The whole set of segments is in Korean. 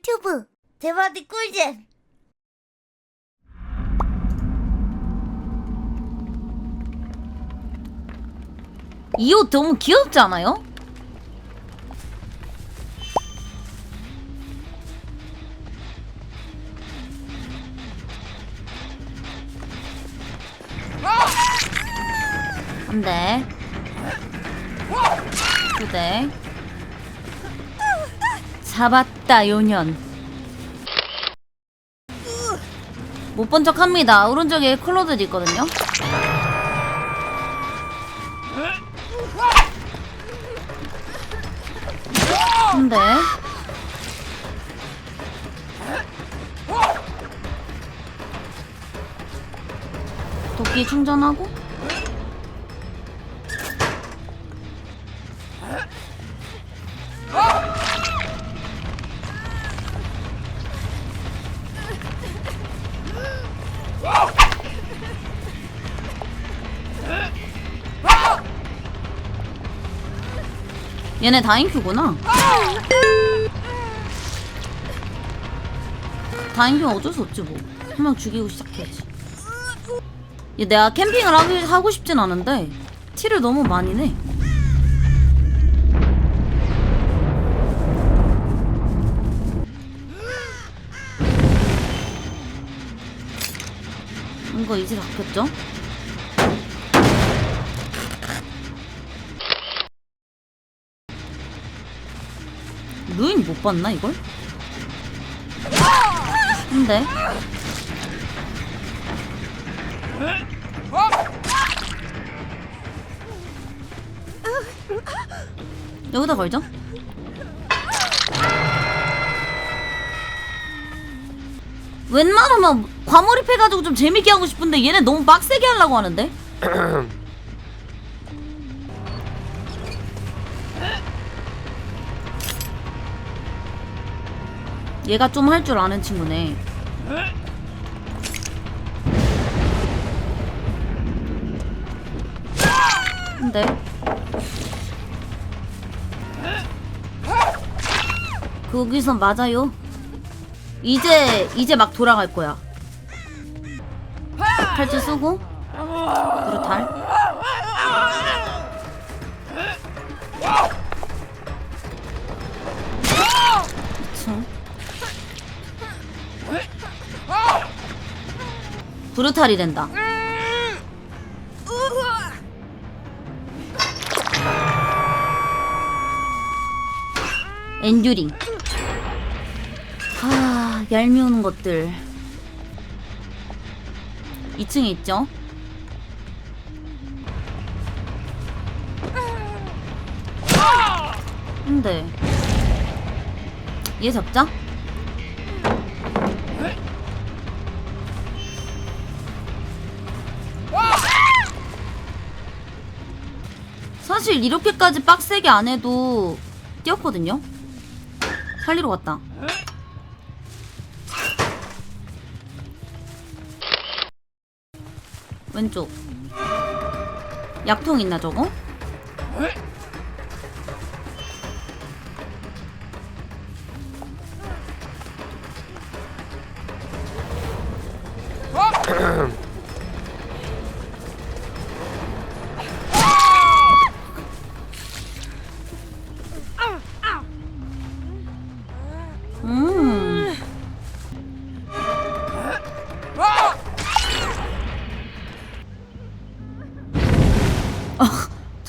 유튜브 대바디 꿀잼 이 옷 너무 귀엽지 않아요? 한 대. 두 대. 잡았 다, 요년. 못 본 척 합니다. 오른쪽에 클로드 있거든요. 한 대. 도끼 충전하고. 얘네 다인큐구나. 다인큐는 어쩔 수 없지 뭐. 한 명 죽이고 시작해야지. 얘 내가 캠핑을 하기, 하고 싶진 않은데 티를 너무 많이 내. 이거 이제 바뀌었죠? 못 봤나 이걸? 근데 여기다 걸죠? 웬만하면 과몰입해가지고 좀 재밌게 하고 싶은데 얘네 너무 빡세게 하려고 하는데? 얘가 좀 할 줄 아는 친구네. 근데 거기선 맞아요. 이제 이제 막 돌아갈 거야. 탈주 쓰고 브루탈. 그쵸. 브루탈이 된다. 엔듀링. 아, 얄미우는 것들. 2층에 있죠? 근데 얘 잡자. 사실 이렇게까지 빡세게 안 해도 뛰었거든요. 살리러 갔다. 왼쪽. 약통 있나 저거?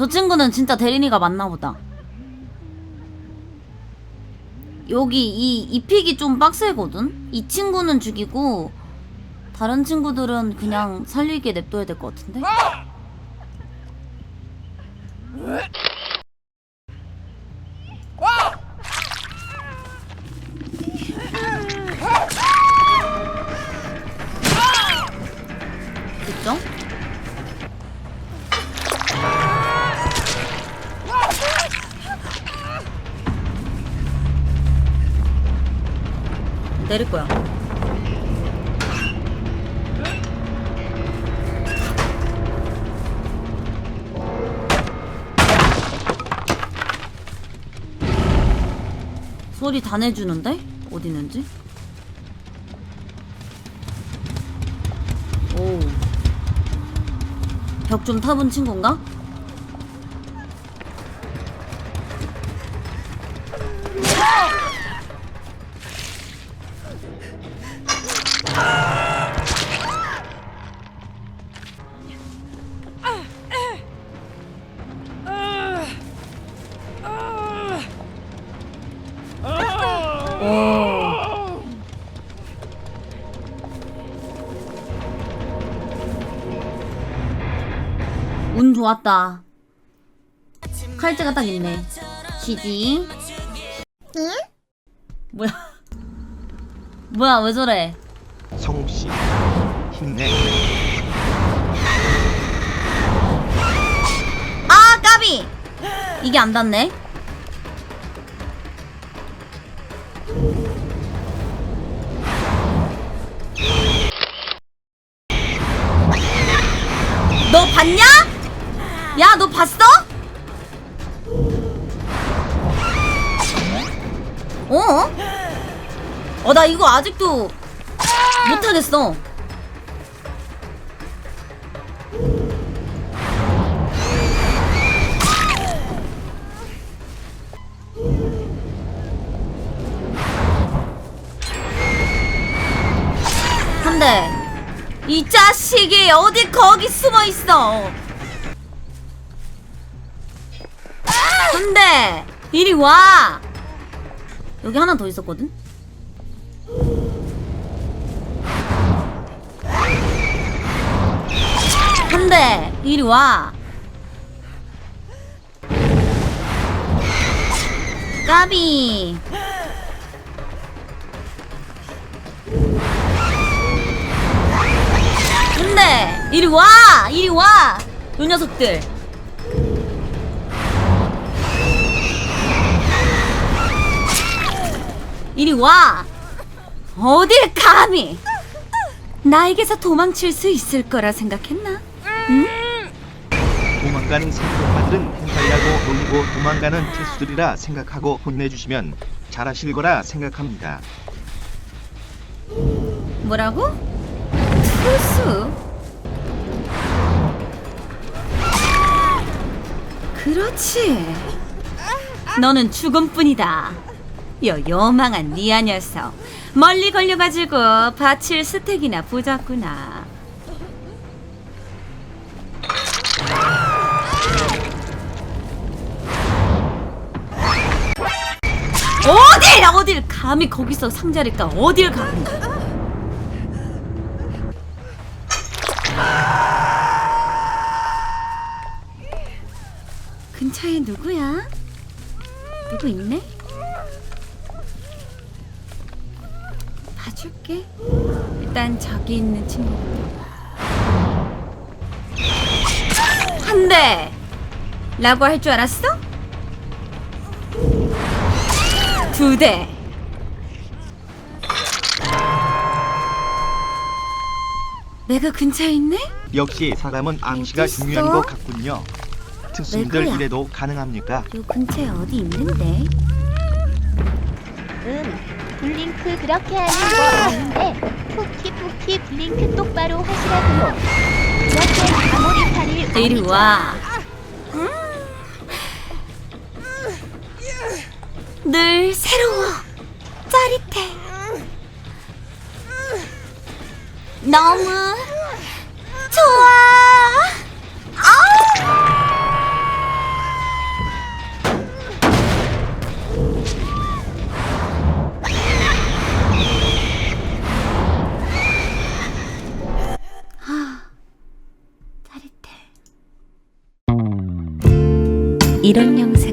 저 친구는 진짜 대린이가 맞나 보다. 여기 이, 이 픽이 좀 빡세거든? 이 친구는 죽이고, 다른 친구들은 그냥 살리게 냅둬야 될 것 같은데? 내릴 거야. 소리 다 내주는데? 어디 있는지? 오. 벽 좀 타본 친구인가? 좋았다. 칼재가 딱 있네. GG. 응? 뭐야? 뭐야, 왜 저래? 성우 씨 힘내. 아, 까비! 이게 안 닿네? 너 봤냐? 야, 너 봤어? 어? 어, 나 이거 아직도 못하겠어. 이 자식이 어디 거기 숨어 있어. 한 대. 이리 와. 여기 하나 더 있었거든. 한 대. 이리 와. 까비. 근데 이리 와 이리 와 요 녀석들 이리 와 어딜 감히 나에게서 도망칠 수 있을 거라 생각했나? 도망가는 생존파들은 hen타이하고 놀고 도망가는 투수들이라 생각하고 혼내주시면 잘하실 거라 생각합니다. 뭐라고? 투수? 그렇지. 너는 죽음뿐이다. 여 요망한 니아 녀석. 멀리 걸려가지고 바칠 스택이나 보자꾸나. 어딜 어딜 감히 거기서 상자리까 어딜 감히 근처에 누구야? 누구 있네? 봐줄게. 일단 저기 있는 친구부터. 한 대! 라고 할 줄 알았어? 두 대. 내가 근처에 있네? 역시 사람은 암시가 어딨어? 중요한 것 같군요. 특수님들 거야? 이래도 가능합니까? 요 근처에 어디 있는데? 응. 블링크 그렇게 하는 거 아닌데 푸키 푸키 블링크 똑바로 하시라고요. 이렇게 아무리 팔을 이리 와. 늘 새로워. 짜릿해. 너무 좋아. 이런 영상